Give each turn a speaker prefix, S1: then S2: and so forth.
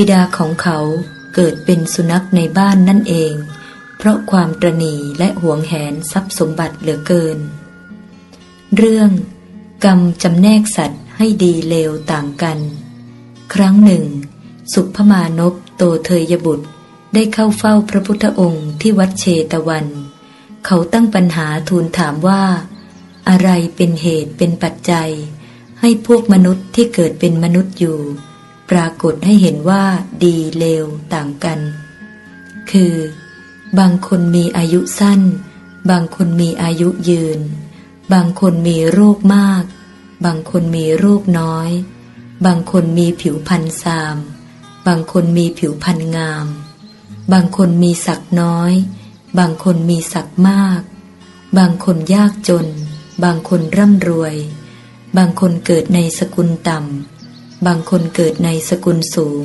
S1: บิดาของเขาเกิดเป็นสุนัขในบ้านนั่นเอง เพราะความตรณีและหวงแหนทรัพย์สมบัติเหลือเกิน เรื่อง กรรมจำแนกสัตว์ให้ดีเลวต่างกัน ครั้งหนึ่ง สุภมานพโตเทยบุตรได้เข้าเฝ้าพระพุทธองค์ที่วัดเชตวัน เขาตั้งปัญหาทูลถามว่า อะไรเป็นเหตุเป็นปัจจัย ให้พวกมนุษย์ที่เกิดเป็นมนุษย์อยู่ ปรากฏให้เห็นว่าดีเลวต่างกัน คือ บางคนมีอายุสั้น บางคนมีอายุยืน บางคนมีโรคมาก บางคนมีโรคน้อย บางคนมีผิวพรรณซาม บางคนมีผิวพรรณงาม บางคนมีศักดิน้อย บางคนมีศักดิ์มาก บางคนยากจน บางคนร่ำรวย บางคนเกิดในสกุลต่ำ บางคนเกิดในสกุลสูง